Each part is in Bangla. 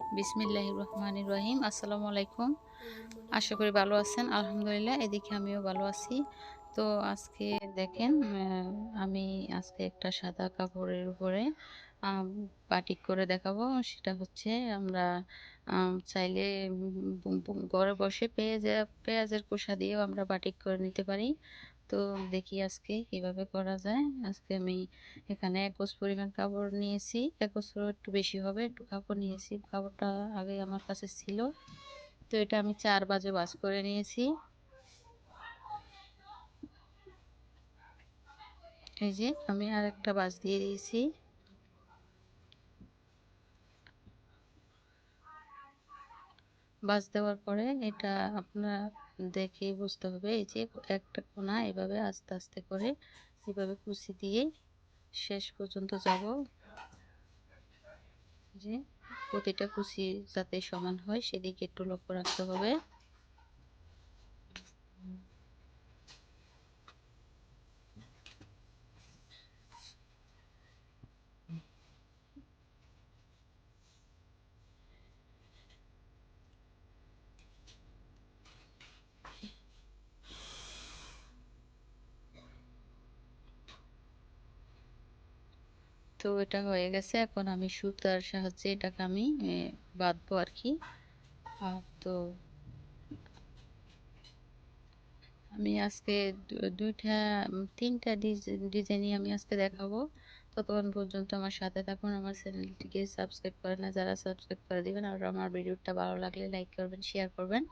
বিসমিল্লাহ রহমান রহিম আসসালামু আলাইকুম। আশা করি ভালো আছেন। আলহামদুলিল্লাহ, এদিকে আমিও ভালো আছি। তো আজকে দেখেন আমি আজকে একটা সাদা কাপড়ের উপরে বাটিক করে দেখাবো। সেটা হচ্ছে আমরা চাইলে ঘরে বসে পেঁয়াজ, পেঁয়াজের কোষা দিয়েও আমরা বাটিক করে নিতে পারি। তো দেখি আজকে কীভাবে করা যায়। আজকে আমি এখানে এক গোছ পরিমাণ কাপড় নিয়েছি। এক গোছর একটু বেশি হবে, একটু কাপড় নিয়েছি। কাপড়টা আগে আমার কাছে ছিল। তো এটা আমি চার বাজে বাস করে নিয়েছি। এই যে আমি আর একটা বাস দিয়ে দিয়েছি। বাস দেওয়ার পরে এটা আপনার দেখে বুঝতে হবে এই যে একটা কোনা এভাবে আস্তে আস্তে করে এভাবে কুচি দিয়ে শেষ পর্যন্ত যাব। যে প্রতিটা কুচি যাতে সমান হয় সেদিকে একটু লক্ষ্য রাখতে হবে। তো এটা হয়ে গেছে। এখন আমি সুতার সাহায্যে এটাকে আমি বাঁধবো আর কি আর তো আমি আজকে দুইটা, তিনটা ডিজাইনই আমি আজকে দেখাবো। ততক্ষণ পর্যন্ত আমার সাথে থাকুন, আমার চ্যানেলটিকে সাবস্ক্রাইব করে না, যারা সাবস্ক্রাইব করে দিবেন, আর আমার ভিডিওটা ভালো লাগলে লাইক করবেন শেয়ার করবেন।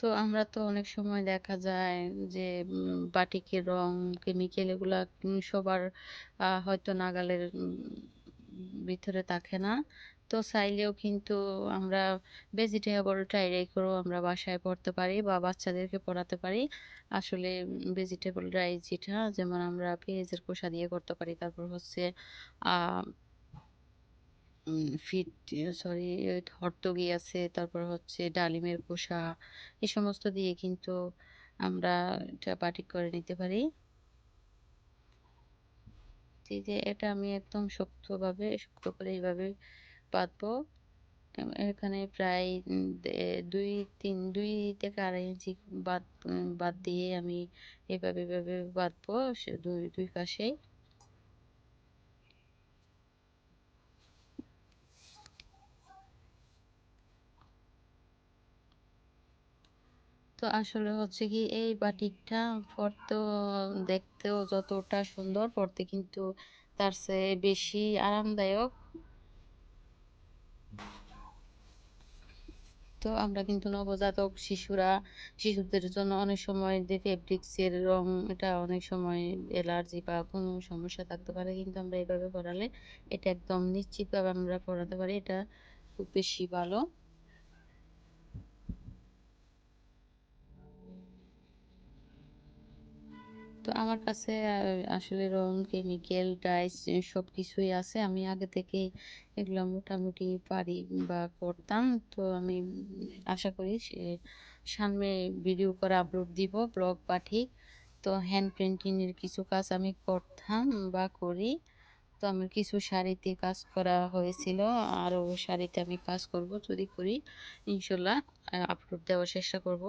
তো আমরা তো অনেক সময় দেখা যায় যে বাটিকের রং কেমিক্যাল এগুলা সবার আহ, হয়তো নাগালের ভিতরে থাকে না। তো চাইলেও কিন্তু আমরা ভেজিটেবল ট্রাই করেও আমরা বাসায় পড়তে পারি বা বাচ্চাদেরকে পড়াতে পারি। আসলে ভেজিটেবল রাইস যেটা যেমন আমরা পেঁয়াজের খোসা দিয়ে করতে পারি তারপর হচ্ছে আহ ফিট সরি আছে, তারপর হচ্ছে ডালিমের খোসা এই সমস্ত দিয়ে কিন্তু আমরা এটা বাটিক করে নিতে পারি। যে এটা আমি একদম শক্তভাবে, শক্ত করে এইভাবে এম- এখানে প্রায় দুই তিন, দুই থেকে আড়াই ইঞ্চি বাদ বাদ দিয়ে আমি এভাবে এভাবে বাঁধবো দুই দুই পাশে তো আসলে হচ্ছে কি এই বাটিকটা পরতেও দেখতেও যতটা সুন্দর পরতে কিন্তু তার চেয়ে বেশি আরামদায়ক। তো আমরা কিন্তু নবজাতক শিশুরা, শিশুদের জন্য অনেক সময় যে ফেব্রিক্সের রং, এটা অনেক সময় অ্যালার্জি বা কোনো সমস্যা থাকতে পারে, কিন্তু আমরা এভাবে পরালে এটা একদম নিশ্চিতভাবে আমরা পরাতে পারি, এটা খুব বেশি ভালো। তো আমার কাছে আসলে রং কেমিক্যাল ডাইস সব কিছুই আছে। আমি আগে থেকেই এগুলো মোটামুটি পারি বা করতাম। তো আমি আশা করি সে- সামনে ভিডিও করে আপলোড দিব ব্লগ পাঠিয়ে। তো হ্যান্ড পেন্টিং এর কিছু কাজ আমি করতাম বা করি। তো আমার কিছু শাড়িতে কাজ করা হয়েছিল। আরও শাড়িতে আমি কাজ করব যদি করি। ইনশাল্লাহ আপলোড দেওয়ার চেষ্টা করব।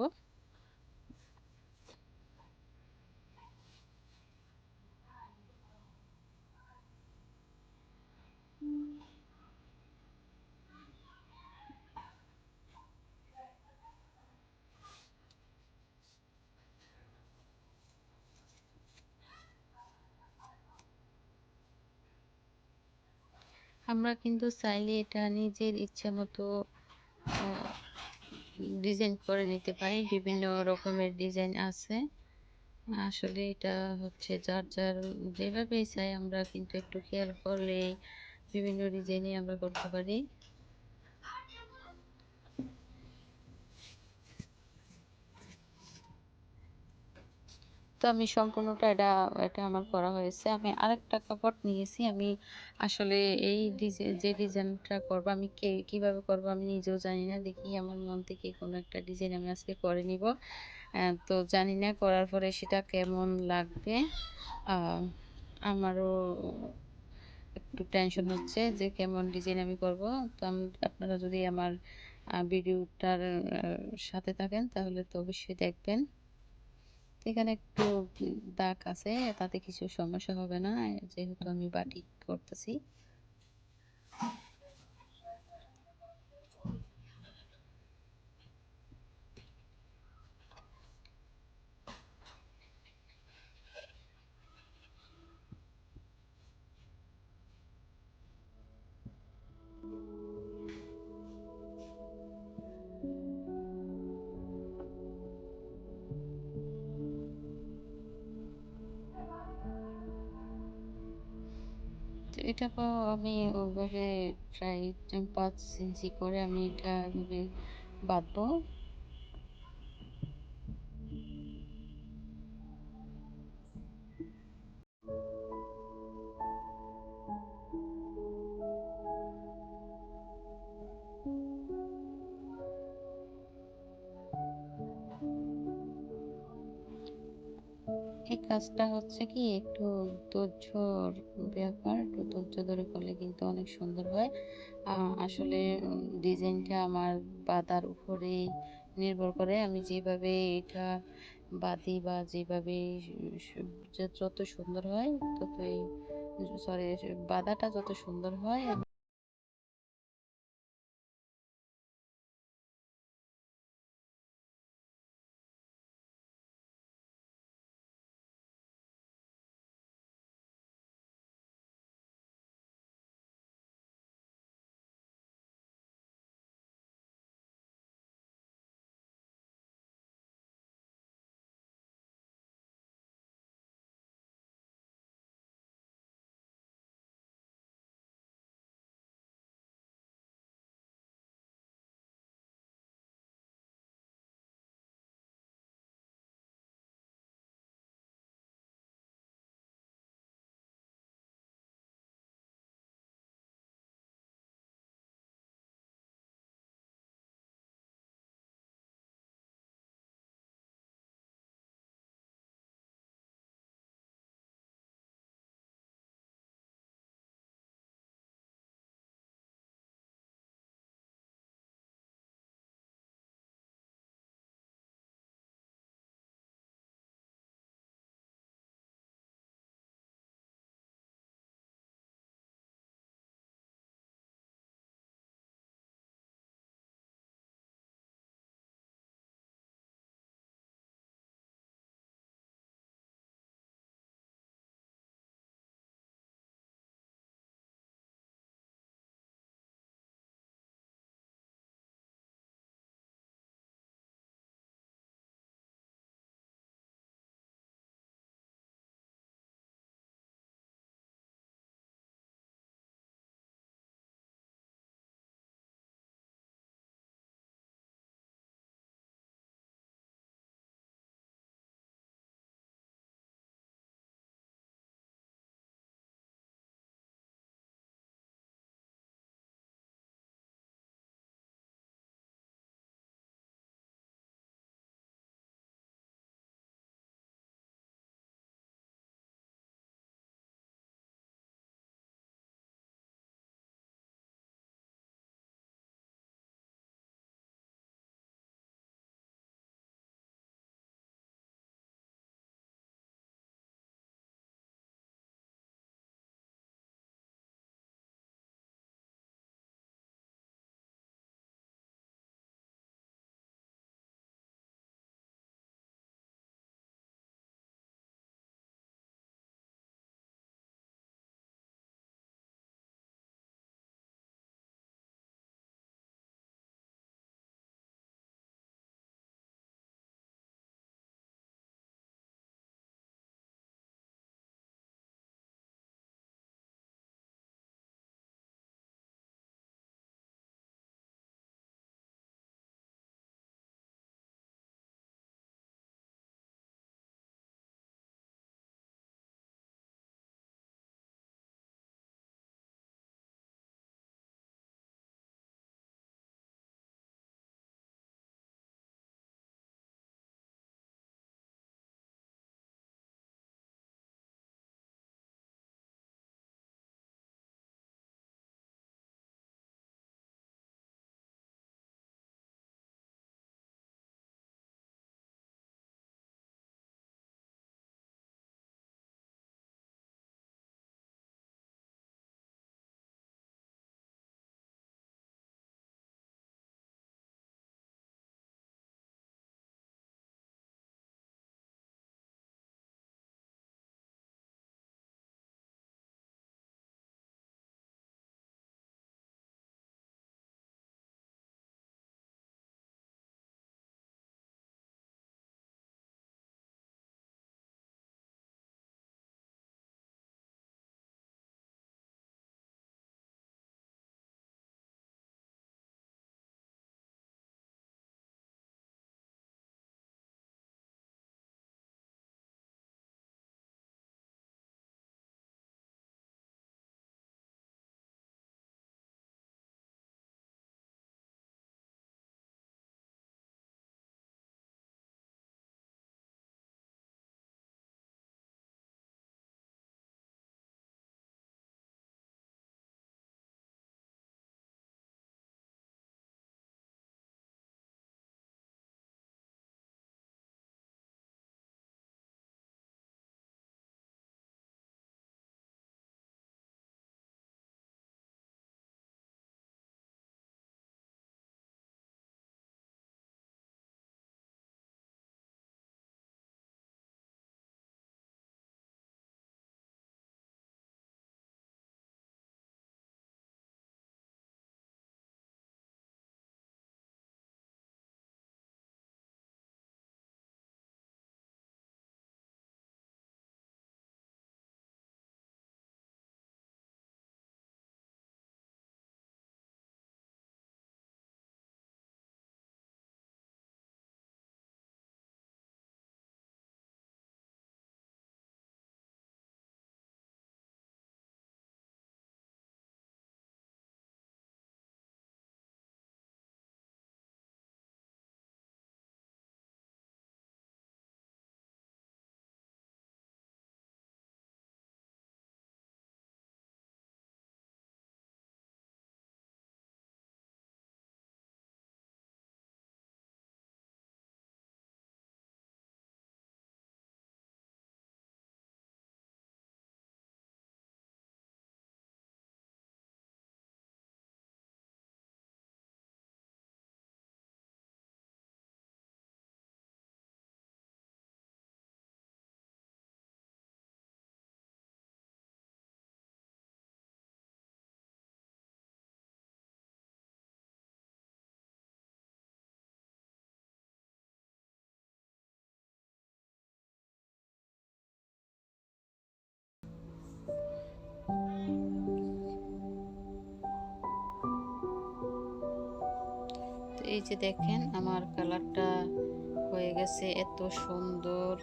আমরা কিন্তু চাইলে এটা নিজের ইচ্ছা মতো ডিজাইন করে নিতে পারি। বিভিন্ন রকমের ডিজাইন আছে। আসলে এটা হচ্ছে যার যার যেভাবেই চাই আমরা কিন্তু একটু খেয়াল করলে বিভিন্ন ডিজাইনই আমরা করতে পারি। তো আমি সম্পূর্ণটা এটা এটা আমার করা হয়েছে। আমি আরেকটা কাপড় নিয়েছি। আমি আসলে এই ডিজাইন যে ডিজাইনটা করব, আমি কে, কীভাবে করব আমি নিজেও জানি না। দেখি আমার মন থেকে কোনো একটা ডিজাইন আমি আজকে করে নিব। তো জানি না করার পরে সেটা কেমন লাগবে। আমারও একটু টেনশন হচ্ছে যে কেমন ডিজাইন আমি করব। তো আপনারা যদি আমার ভিডিওটার সাথে থাকেন তাহলে তো অবশ্যই দেখবেন। এখানে একটু দাগ আছে তাতে কিছু সমস্যা হবে না যেহেতু আমি বাটিক করতেছি। এটাকেও আমি ওভাবে প্রায় পাঁচ ইঞ্চি করে আমি এটা বাঁধবো কাজটা হচ্ছে কি, একটু ধৈর্যর ব্যাপার, একটু ধৈর্য ধরে করলে কিন্তু অনেক সুন্দর হয়। আসলে ডিজাইনটা আমার বাদার উপরে নির্ভর করে। আমি যেভাবে এটা বাঁধি বা যেভাবে যত সুন্দর হয়, ততই, সরি বাদাটা যত সুন্দর হয় এই যে দেখেন, আমার কালারটা হয়ে গেছে এত সুন্দর।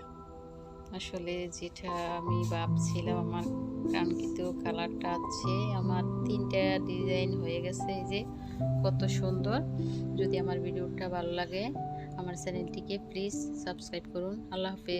আসলে যেটা আমি ভাবছিলাম আমার কাঙ্ক্ষিত কালারটা আছে, আমার তিনটা ডিজাইন হয়ে গেছে, এই যে কত সুন্দর। যদি আমার ভিডিওটা ভালো লাগে, আমার চ্যানেলটিকে প্লিজ সাবস্ক্রাইব করুন। আল্লাহ হাফেজ।